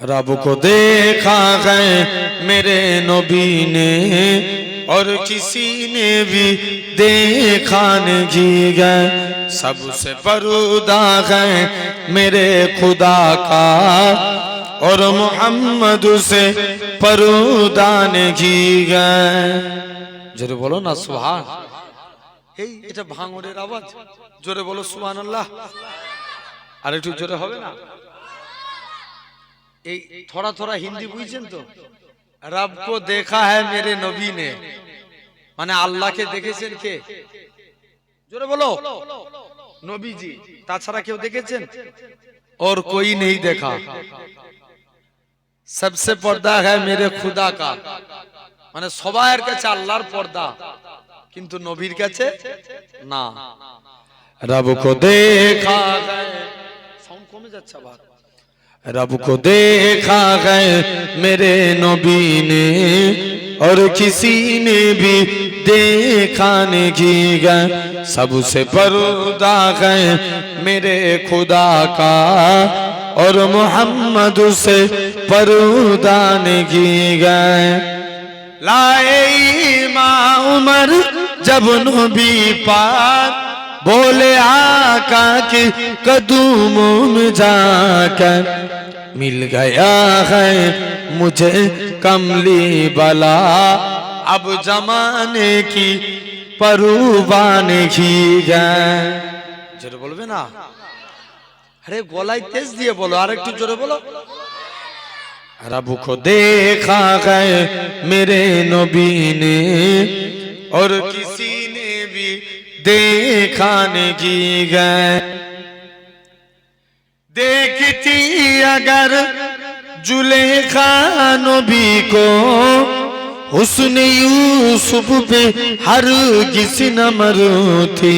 रब को देखा है मेरे नबी ने और किसी ने भी देखा नहीं गए सबसे परुदा है मेरे खुदा का और मोहम्मद से परुदा नहीं गए জোরে বলো না সুহান এই এটা ভাঙরের আওয়াজ জোরে বলো সুহান আল্লাহ আর একটু জোরে হবে না এই থোড়া থোড়া হিন্দি বুঝছেন তো রব কো দেখা হ্যায় মেরে নবী নে মানে আল্লাহকে দেখেছেন কে জোরে বলো নবীজি তাছাড়া কেউ দেখেছেন और कोई नहीं देखा सबसे पर्दा है मेरे खुदा का মানে সবার কাছে আল্লাহর পর্দা কিন্তু নবীর কাছে না রব কো দেখা সাউন্ড কমে যাচ্ছে আবার रब को देखा है मेरे नबी ने, और किसी ने भी देखा नहीं गए सबसे पर्दा है मेरे खुदा का, और मोहम्मद से पर्दा नहीं गए लाए माँ उमर जब नबी पाक बोले आका के कदूमों में जाकर मिल गया है मुझे कमली बला अब जमाने की परूबान की गए জোরে বলবে না আরে গলায় তেজ দিয়ে বলো আর একটু জোরে বলো रब को देखा है मेरे नबी ने और किसी ने भी देखा नहीं गए देखती अगर जुलेखा नबी को हुस्न यूसुफ पे हर किसी न मरूथी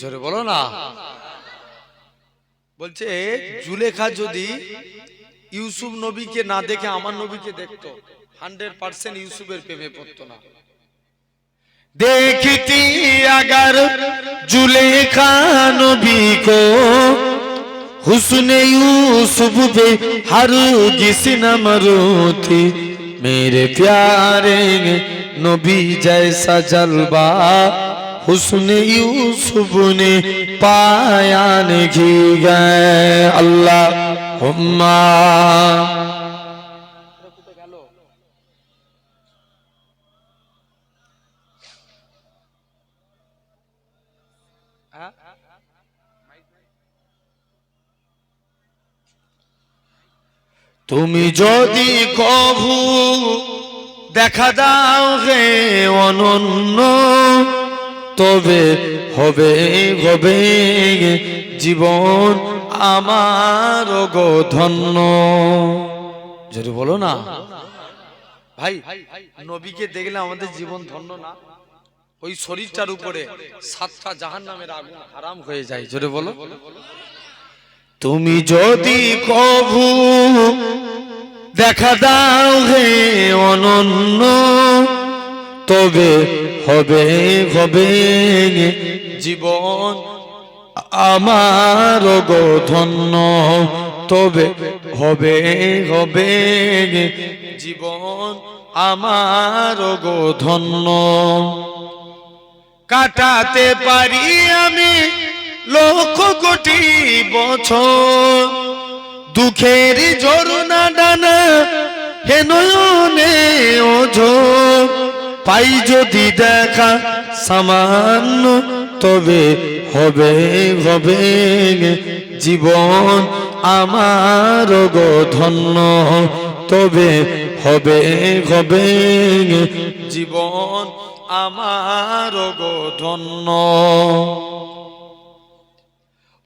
জোরে বলো না বলছে জুলেখা যদি ইউসুফ নবীকে না দেখে আমার নবীকে দেখতো হান্ড্রেড পার্সেন্ট ইউসুফের প্রেমে পড়তো না देखती अगर जुलेखा नबी को हुस्न यूसुफ पे हर किसी न मरूथी मेरे प्यारे नबी जैसा जलवा हुस्न यूसुफ ने पाया नहीं गए अल्लाह हुम्मा তুমি যদি কভু দেখা দাও হে অনন্য, তবে হবে হবে জীবন আমার গো ধন্য। যদি বলো না, ভাই, নবীকে দেখলে আমাদের জীবন ধন্য না? ওই শরীরটার উপরে সাতটা জাহান নামের আগুন হারাম হয়ে যায়, জোরে বলো। তুমি যদি কভু দেখা দাও হে অনন্য, তবে হবে হবে জীবন আমার ধন্য, তবে হবে হবে জীবন আমার ধন্য। কাটাতে পারি আমি লক্ষ কোটি বছর। দুঃখের জরুনা ডানা হে নয়নে ওঝোর পাই যদি দেখা সামান্য, তবে হবে হবে জীবন আমার গো ধন্য। তবে হবে হবে জীবন আমার গো ধন্য।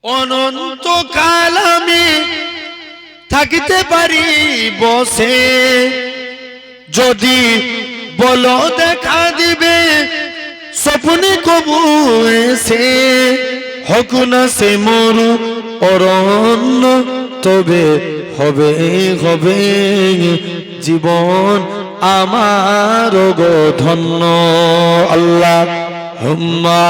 অনন্ত কাল আমি থাকিতে পারি বসে। যদি বলো দেখা দিবে, স্বপ্নে কবু এসে। হক না সে মরু অরণ্য, তবে হবে হবে জীবন আমার গো ধন্য আল্লাহ হুম্মা।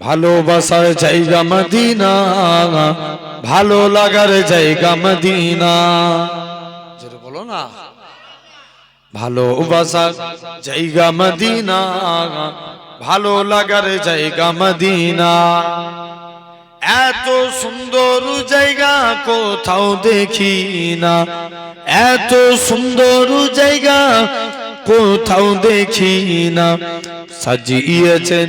ভালোবাসার জায়গা মদিনা ভালো লাগার জায়গা মদিনা। বলো না। ভালোবাসার জায়গা মদিনা, ভালো লাগার জায়গা মদিনা। এত সুন্দর জায়গা কোথাও দেখি না। এত সুন্দর জায়গা কোথাও দেখি না। সাজিয়েছেন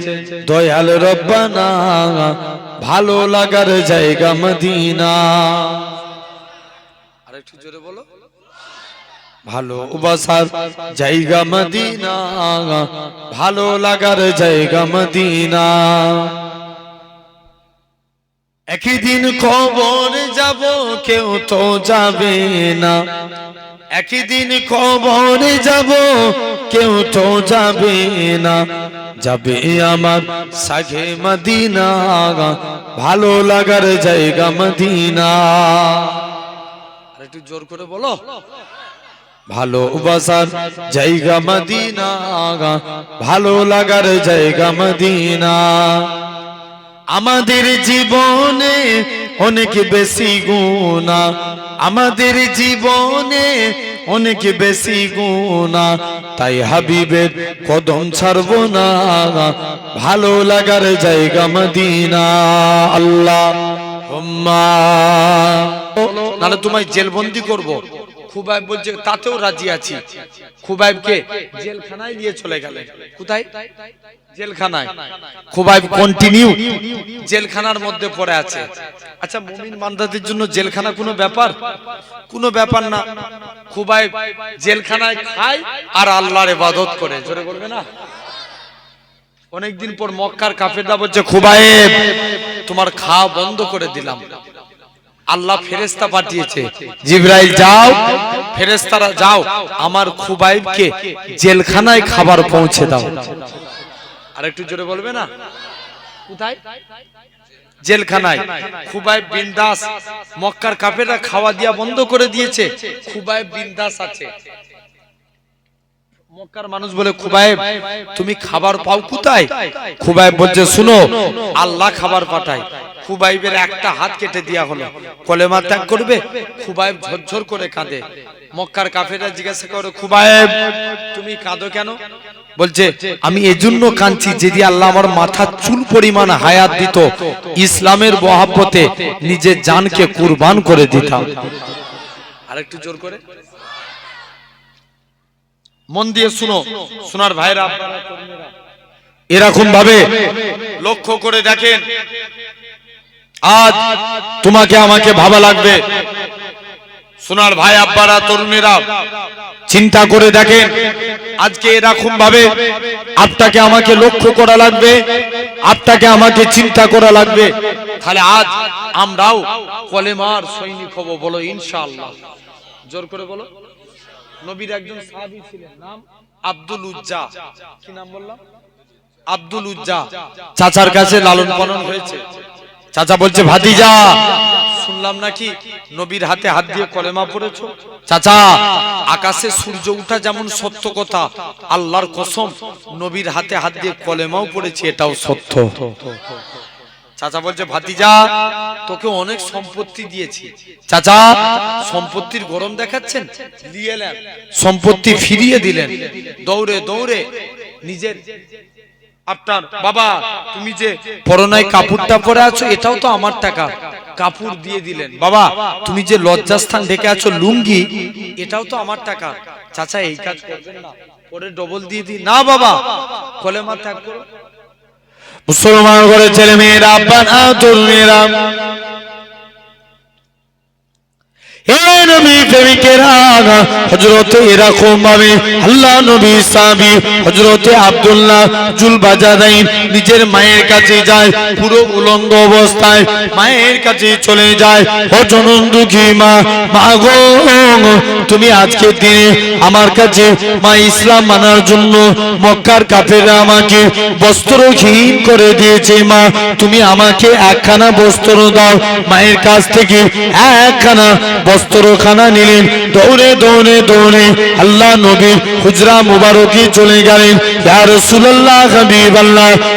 দয়াল রব্বানা, ভালো লাগার জায়গা মদিনা। আরেকটু জোরে বলো। ভালোবাসার জায়গা মদিনা ভালো লাগার জায়গা মদিনা। একই দিন খবর যাব কেউ তো যাবে না। একই দিন খবর যাব কেউ তো যাবে না। যাবে আমার সাঘে মদিনা ভালো লাগার জায়গা মদিনা। আর একটু জোর করে বলো। ভালোবাসার জায়গা মদিনা ভালো লাগার জায়গা মদিনা। আমাদের জীবনে অনেক বেশি গুণা। আমাদের জীবনে অনেক বেশি গুণা। তাই হাবিবের কদম ছাড়বো না ভালো লাগার জায়গা মদিনা। আল্লাহ নাহলে তোমায় জেলবন্দি করব। খুবাইব বলছে, তাতেও রাজি আছি। খুবাইবকে জেলখানায় নিয়ে চলে গেলেন। কোথায়? জেলখানায়। খুবাইব কন্টিনিউ জেলখানার মধ্যে পড়ে আছে। আচ্ছা মুমিন বান্দাদের জন্য জেলখানা কোনো ব্যাপার? কোনো ব্যাপার না। খুবাইব জেলখানায় খায় আর আল্লাহর ইবাদত করে। জোরে বলবে না? অনেকদিন পর মক্কার কাফেররা বলছে, খুবাইব, তোমার খাওয়া বন্ধ করে দিলাম। আল্লাহ ফেরেস্তা পাঠিয়েছে। জিব্রাইল যাও। ফেরেস্তারা যাও। আমার খুবাইবকে জেলখানায় খাবার পৌঁছে দাও। আর একটু জোরে বলবে না? কোথায়? জেলখানায়। খুবাইব মক্কার কাফেররা খাওয়া দিয়া বন্ধ করে দিয়েছে। খুবাইব আছে। মক্কার মানুষ বলে খুবাইব তুমি খাবার পাও কোথায়? খুবাইব বলছে শুনো আল্লাহ খাবার পাঠায়। খুবাইবের একটা হাত কেটে দেওয়া হলো। কলেমা ত্যাগ করবে? খুবাইব ঝরঝর করে কাঁদে। মক্কার কাফেরা জিজ্ঞাসা করে, খুবাইব, তুমি কাঁদো কেন? বলছে, আমি এজন্য কাঁদছি যদি আল্লাহ আমার মাথা চুল পরিমাণ হায়াত দিত, ইসলামের মহাব্বতে নিজের জানকে কুরবান করে দিতাম। আরেকটু জোর করে। মন দিয়ে শুনো শোনার ভাইরা। এরকম ভাবে লক্ষ্য করে দেখেন আজ তোমাকে আমাকে ভাবা লাগবে। সোনার ভাই, আব্বারা, তরুণীরা, চিন্তা করে দেখেন, আজকে এরকম ভাবে আপনাকে আমাকে লক্ষ্য করা লাগবে, আপনাকে আমাকে চিন্তা করা লাগবে। তাহলে আজ আমরাও কলেমার সৈনিক হব বলো, ইনশাআল্লাহ। জোর করে বলো। নবীর একজন সাহাবী ছিলেন, নাম আব্দুল উজ্জা। কি নাম বললাম? আব্দুল উজ্জা। চাচার কাছে লালন পালন হয়েছে। চাচা বলছে ভাতিজা। শুনলাম নাকি নবীর হাতে হাত দিয়ে কলেমা পড়েছো? চাচা। আকাশে সূর্য উঠা যেমন সত্য কথা আল্লাহর কসম নবীর হাতে হাত দিয়ে কলেমাও পড়েছি এটাও সত্য। চাচা বলছে ভাতিজা তোকে অনেক সম্পত্তি দিয়েছি। চাচা। সম্পত্তির গরম দেখাচ্ছেন। সম্পত্তি ফিরিয়ে দিলেন। দৌড়ে দৌড়ে নিজের আপনার বাবা তুমি যে পরনায় কাপড়টা পরে আছো এটাও তো আমার টাকা। কাপড় দিয়ে দিলেন। বাবা তুমি যে লজ্জাস্থান ডেকে আছো লুঙ্গি এটাও তো আমার টাকা। চাচা এই কাজ করবেন না। পরে ডবল দিয়ে দি না বাবা। কলেমা ত্যাগ করো। মুসলমান করে ছেলে মেয়েরা আব্বান তরুণেরা নিজের মায়ের কাছে যায়, পুরো উলঙ্গ অবস্থায় মায়ের কাছে চলে যায়। দুঃখী তুমি আজকে দিনে আমার কাছে মা ইসলাম মানার জন্য মক্কার কাফেররা আমাকে বস্ত্রহীন করে দিয়েছে মা। তুমি আমাকে একখানা বস্ত্র দাও, মায়ের কাছ থেকে একখানা বস্ত্রখানা নিলেন, দৌড়ে দৌড়ে দৌড়ে আল্লাহ নবীর হুজরা মুবারকি চলে গেলেন।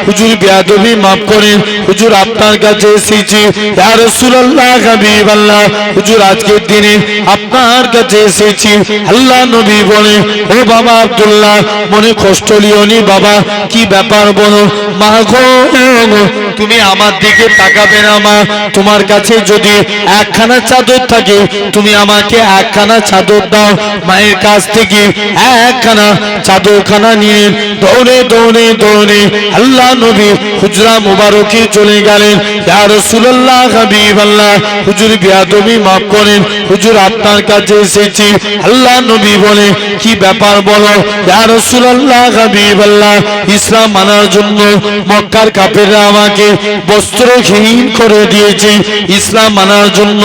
হুজুর বিয়াদবি maaf করেন, হুজুর আপনার কাছে এসেছি। হাবিবাল্লাহ, হুজুর আজকের দিনে আপনার কাছে এসেছি। আল্লাহ নবী বলে ও বাবা আব্দুল্লাহ, মনে কষ্ট লিওনি বাবা, কি ব্যাপার বলো? মা তুমি আমার দিকে তাকাবে না মা, তোমার কাছে যদি একখানা চাদর থাকে তুমি আমাকে একখানা চাদর দাও মায়ের কাছ থেকে। একখানা চাদরখানা নিয়ে দৌড়ে দৌড়ে দৌড়ে আল্লাহ নবী হুজরা মুবারকে চলে গেলেন। রাসূলুল্লাহ, হাবিবাল্লাহ, হুজুর বিয়াদবি করেন, হুজুর আপনার কাছে এসেছি। আল্লাহ নবী বলে, কি ব্যাপার বলো? ইয়া রাসূলুল্লাহ, হাবিবাল্লাহ, ইসলাম মানার জন্য মক্কার কাফেররা আমাকে বস্ত্রহীন করে দিয়েছে। ইসলাম মানার জন্য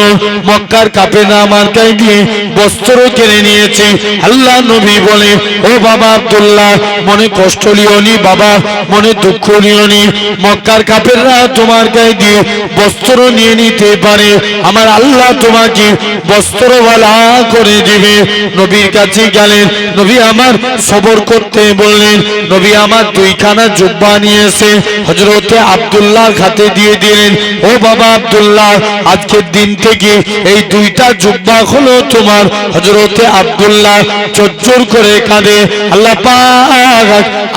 মক্কার কাফেররা আমার গায়ে দিয়ে বস্ত্র কেড়ে নিয়েছে। আল্লাহ নবী বলে, ও বাবা আব্দুল্লাহ, মনে কষ্ট লিওনি বাবা, মনে দুঃখ লিওনি মক্কার কাফেররা তোমার গায়ে দিয়ে বস্ত্র নিয়ে নিতে পারে। আমার আল্লাহ তোমাকে বস্ত্রওয়ালা করে দিবে। নবীর কাছে গেলেন। নবী আমার সবর করতে বললেন। নবী আমার দুইখানা জুব্বা নিয়ে এসে হজরতে আব্দুল্লাহর হাতে দিয়ে দিলেন। ও বাবা আব্দুল্লাহ, আজকের দিন থেকে এই দুইটা জুব্বা হলো তোমার। হজরতে আব্দুল্লাহ চজ্জোর করে কাঁদে। আল্লাহ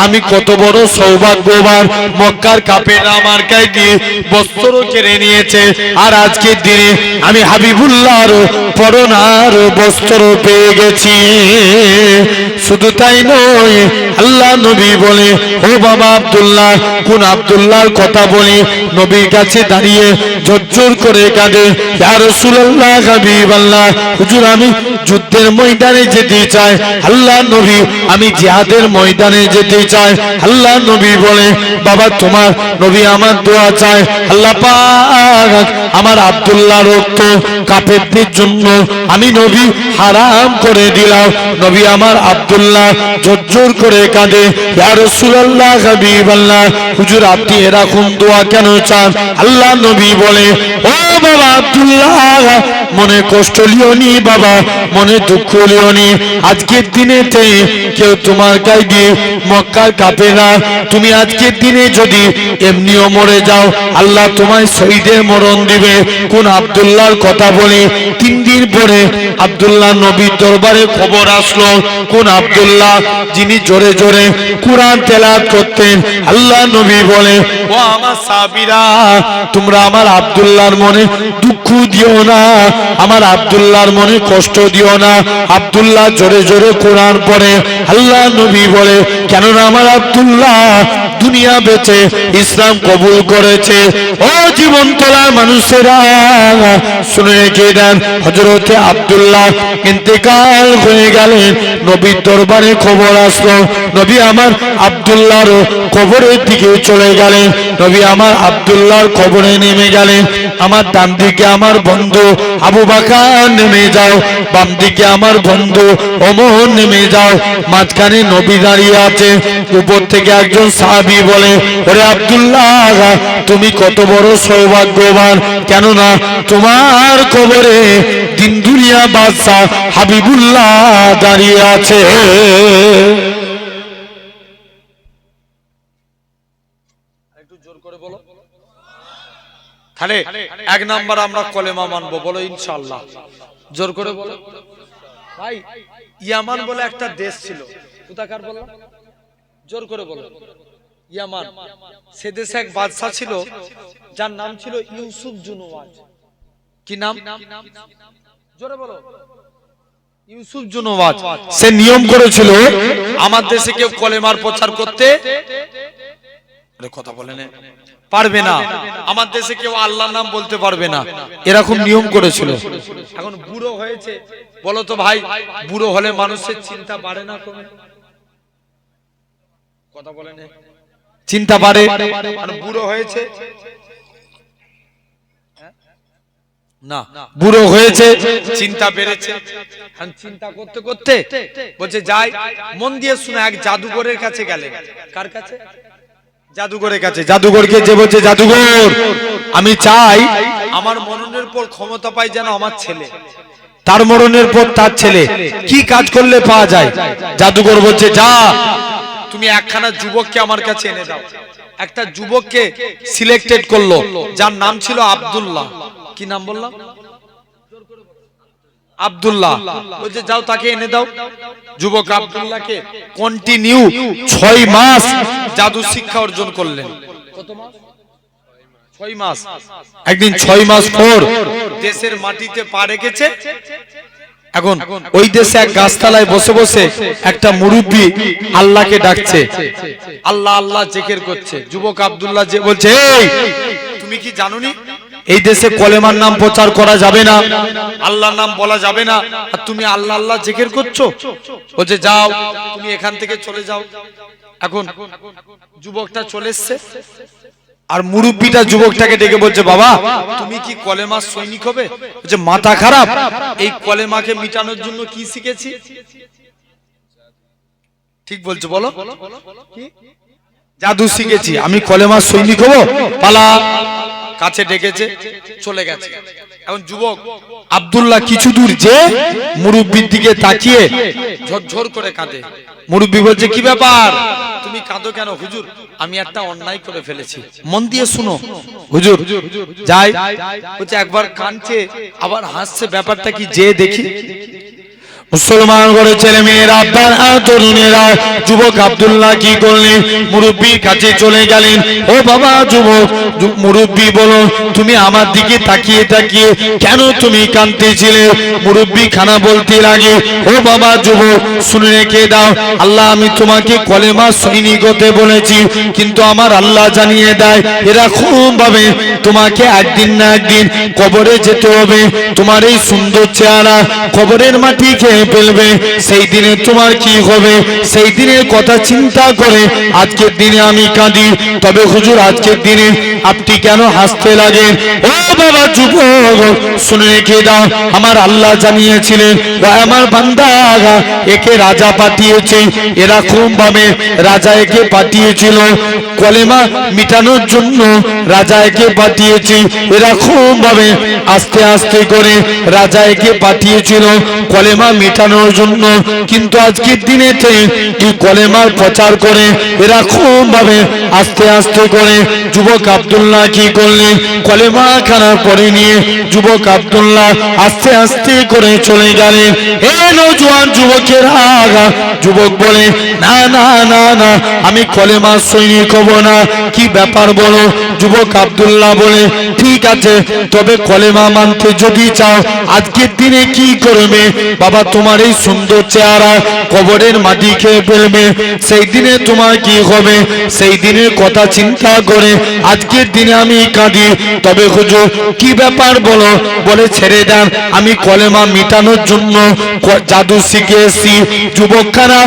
আমি কত বড় সৌভাগ্যবান। মক্কার কাপের আমার গায়ে দিয়ে বস্ত্র কেড়ে নিয়েছে। আর আজকের দিনে আমি হাবিবুল্লাহর পরনার বস্ত্র পেয়ে গেছি। শুধু তাই নয়, আল্লাহ নবী বলে, ও বাবা আব্দুল্লাহ, কোন আব্দুল্লাহর কথা বলি? নবীর কাছে দাঁড়িয়ে ঝরঝর করে কাঁদে আর ইয়া রাসূলুল্লাহ হাবিবাল্লাহ হুজুর আমি যুদ্ধের ময়দানে যেতে চাই আল্লাহ নবী, আমি জিহাদের ময়দানে যেতে চাই। আল্লাহ নবী বলে, বাবা তোমার নবী আমার দোয়া চায়। আল্লাহ আমার আব্দুল্লাহ রক্ত কাফেরদের জন্য আমি নবী হারাম করে দিলাম। নবী আমার আব্দুল্লাহ জোর করে কাঁদে হুজুর, আপনি এরকম দোয়া কেন চান? আল্লাহ নবী বলে, ও বাবা আব্দুল্লাহ, মনে কষ্ট লিওনি বাবা মনে দুঃখ লিওনি আজকের দিনেতে কেউ তোমার গায়ে দিয়ে মক্কার কাপেরা তুমি আজকের দিনে যদি এমনিও মরে যাও, আল্লাহ তোমায় শহীদের মরণ দিবে। কোন আব্দুল্লাহর কথা বলি তিন দিন পরে আব্দুল্লাহ নবীর দরবারে খবর আসলো। কোন আব্দুল্লাহ যিনি জোরে জোরে কোরআন তেলাত করতেন, আল্লাহ নবী বলে, ও আমার সাবিরা তোমরা আমার আব্দুল্লাহর মনে দুঃখ দিও না। আমার আব্দুল্লাহর মনে কষ্ট দিও না। আবদুল্লাহ জোরে জোরে কোরআন পড়ে। আল্লাহ নবী বলে কেননা আমার আব্দুল্লাহ দুনিয়া বেঁচে ইসলাম কবুল করেছে। ও জীবন তোলা মানুষেরা, শুনে রেখে দেন হজরতে আব্দুল্লাহ। ইন্তেকাল হয়ে গেলেন নবীর দরবারে খবর আসলো। নবী আমার আব্দুল্লাহর কবরের দিকে চলে গেলেন। নবী আমার আব্দুল্লাহর কবরে নেমে গেলেন। আমার ডান দিকে আমার বন্ধু আবু বাকার নেমে যাও, বাম দিকে আমার বন্ধু অমর নেমে যাও। মাঝখানে নবী দাঁড়িয়ে আছে, উপর থেকে একজন সাহাবি বলে, ওরে আব্দুল্লাহ, তুমি কত বড় সৌভাগ্যবান। কেননা তোমার কবরে দিন দুনিয়া বাদশাহ হাবিবুল্লাহ দাঁড়িয়ে আছে। এক নাম্বার আমরা কলেমা মানবো, বলো ইনশাল্লাহ জোর করে বলো। ভাই, ইয়ামান বলে একটা দেশ ছিল। কোথাকার বলো? জোর করে বলো। ইয়ামান। সে দেশে এক বাদশা ছিল যার নাম ছিল ইউসুফ জুনুয়াজ কি নাম? জোরে বলো। ইউসুফ জুনুয়াজ সে নিয়ম করেছিল আমার দেশে কেউ কলেমার প্রচার করতে কথা বলে পারবে না। আমার দেশে কেউ আল্লাহর নাম বলতে পারবে না। এরকম নিয়ম করেছিল। এখন বুড়ো হয়েছে। বলো তো ভাই বুড়ো হলে মানুষের চিন্তা বাড়ে না কমে? কথা বলে না। চিন্তা বাড়ে। বুড়ো হয়েছে। না। বুড়ো হয়েছে। চিন্তা বেড়েছে। চিন্তা করতে করতে বলছে যাই মন দিয়ে শুনে এক জাদুঘরের কাছে গেলে। কার কাছে? জাদুঘরের কাছে। জাদুঘরকে যে বলছে জাদুঘর আমি চাই আমার মননের পর ক্ষমতা পাই যেন আমার ছেলে। তার মরণের পর তার ছেলে। কি কাজ করলে পাওয়া যায়? জাদুঘর বলছে যা তুমি একখানা যুবককে আমার কাছে এনে দাও। একটা যুবককে সিলেক্টেড করল, যার নাম ছিল আব্দুল্লাহ। কি নাম বললাম? আব্দুল্লাহ। বলছে, যাও তাকে এনে দাও। যুবক আব্দুল্লাহকে কন্টিনিউ ছয় মাস জাদু শিক্ষা অর্জন করলেন। কত মাস? ছয় মাস। একদিন ছয় মাস পর দেশের মাটিতে পা রেখেছে। এখন ওই দেশে এক গাছতলায় বসে বসে একটা মুরব্বী আল্লাহকে ডাকছে। আল্লাহ আল্লাহ জেকের করছে। যুবক আব্দুল্লাহ যে বলছে তুমি কি জানোনি? এই দেশে কলেমার নাম প্রচার করা যাবে না আল্লাহর নাম বলা যাবে না আর তুমি আল্লাহ আল্লাহ জেকের করছ? বলছে যাও তুমি এখান থেকে চলে যাও। এখন যুবকটা চলে এসছে। আর মুরুব্বিটা যুবকটাকে ডেকে বলছে, বাবা, তুমি কি কলেমা সৈনিক হবে? যে মাথা খারাপ। এই কলেমাকে মিটানোর জন্য কি শিখেছি? ঠিক বলছো, বলো? জাদু শিখেছি। আমি কলেমা সৈনিক হব? পালা। কাছে ডেকেছে, চলে গেছে। এখন যুবক, আব্দুল্লাহ কিছু দূর যে মুরব্বীর দিকে তাকিয়ে ঝরঝর করে কাঁদে। মুরব্বী বলছে কি ব্যাপার? তুমি কাঁদো কেন? হুজুর আমি একটা অন্যায় করে ফেলেছি। মন দিয়ে শুনো। হুজুর যাই। হচ্ছে একবার কাঁদছে আবার হাসছে ব্যাপারটা কি যে দেখি। মুসলমান করে ছেলে মেয়েরা আব্বার তরুণেরা যুবক আব্দুল্লাহ কি করলেন? মুরব্বীর কাছে চলে গেলেন। ও বাবা যুবক মুরব্বী বলো, তুমি আমার দিকে তাকিয়ে তাকিয়ে কেন তুমি কাঁদতেছিলে? মুরব্বী খানা বলতে লাগে, ও বাবা যুবক, শুনে রেখে দাও, আল্লাহ আমি তোমাকে কলেমা সৈনিক হতে বলেছি, কিন্তু আমার আল্লাহ জানিয়ে দেয় এরকম ভাবে তোমাকে একদিন না একদিন কবরে যেতে হবে। তোমার এই সুন্দর চেহারা কবরের মাটি খেয়ে ফেলবে। সেই দিনে তোমার কি হবে? সেই দিনের কথা চিন্তা করে আজকের দিনে আমি কাঁদি। তবে হুজুর, আজকের দিনে আপনি কেন হাসতে লাগেন? ও বাবা যুবক, শুনে রেখে দাও, আমার আল্লাহ জানিয়েছিলেন আমার বান্দা, একে রাজা পাঠিয়েছে এরকম ভাবে রাজা একে পাঠিয়েছিল, কলেমা মিটানোর জন্য রাজা একে পাঠিয়েছে এরকম ভাবে আস্তে আস্তে করে রাজা একে পাঠিয়েছিল কলেমা মেটানোর জন্য। কিন্তু আজকের দিনেতে এই কলেমার প্রচার করে এরকম ভাবে আস্তে আস্তে করে। যুবক আব্দুল্লাহ কি করলেন? কলেমা খানা পরে নিয়ে যুবক আব্দুল্লাহ আস্তে আস্তে করে চলে গেলেন। এ নজওয়ান যুবকের আগা যুবক বলে, না না না না, আমি কলেমা সৈনিক হব না। কি ব্যাপার বলো? যুবক আব্দুল্লাহ বলে, ঠিক আছে, তবে কলেমা মানতে যদি চাও, আজকের দিনে কি করবে? বাবা, তোমার এই সুন্দর চেহারা কবরের মাটি খেয়ে ফেলবে। সেই দিনে তোমার কি হবে? সেই দিনের কথা চিন্তা করে, আজকের দিনে আমি কাঁদি। তবে হুজুর কি ব্যাপার বলো? বলে ছেড়ে দেন আমি কলেমা মিটানোর জন্য জাদু শিখে এসছি যুবকখানা